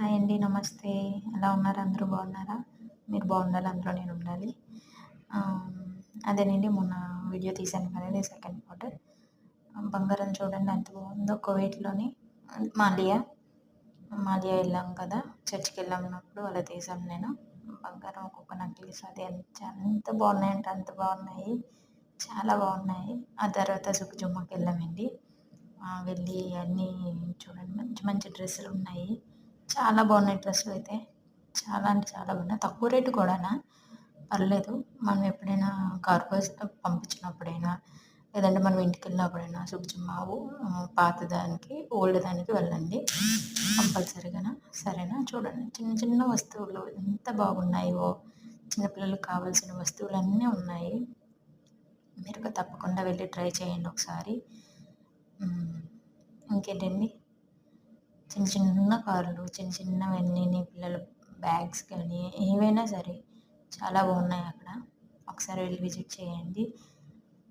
Hi అండి నమస్తే. ఎలా ఉన్నారు? అందరూ బాగున్నారా? మీరు బాగుండాలి అందులో నేను ఉండాలి. అదేనండి మొన్న వీడియో తీశాను కదండి సెకండ్ పార్ట్ బంగారం చూడండి ఎంత బాగుందో. కోవిడ్లోని మాలియా. మాలియా వెళ్ళాం కదా చర్చికి వెళ్ళామన్నప్పుడు అలా తీసాను నేను. బంగారం ఒక్కొక్క నక్లీస్ అది ఎంత ఎంత బాగున్నాయంటే అంత బాగున్నాయి. చాలా బాగున్నాయి. ఆ తర్వాత సుఖజుమ్మకి వెళ్ళామండి. వెళ్ళి అన్నీ చూడండి మంచి మంచి డ్రెస్సులు ఉన్నాయి. చాలా బాగున్నాయి డ్రెస్సులు అయితే. చాలా అంటే చాలా బాగున్నాయి. తక్కువ రేటు కూడానా? పర్లేదు. మనం ఎప్పుడైనా కార్గోస్ పంపించినప్పుడైనా లేదంటే మనం ఇంటికి వెళ్ళినప్పుడైనా సుఖజుమ్మావు పాత దానికి ఓల్డ్ దానికి వెళ్ళండి. కంపల్సరీగా సరేనా? చూడండి. చిన్న చిన్న వస్తువులు ఎంత బాగున్నాయో. చిన్నపిల్లలకు కావాల్సిన వస్తువులు అన్నీ ఉన్నాయి. మీరు తప్పకుండా వెళ్ళి ట్రై చేయండి ఒకసారి. ఇంకేంటండి? చిన్న చిన్న కార్లు చిన్న చిన్నవన్నీ పిల్లల బ్యాగ్స్ కానీ ఏవైనా సరే చాలా బాగున్నాయి అక్కడ. ఒకసారి వెళ్ళి విజిట్ చేయండి.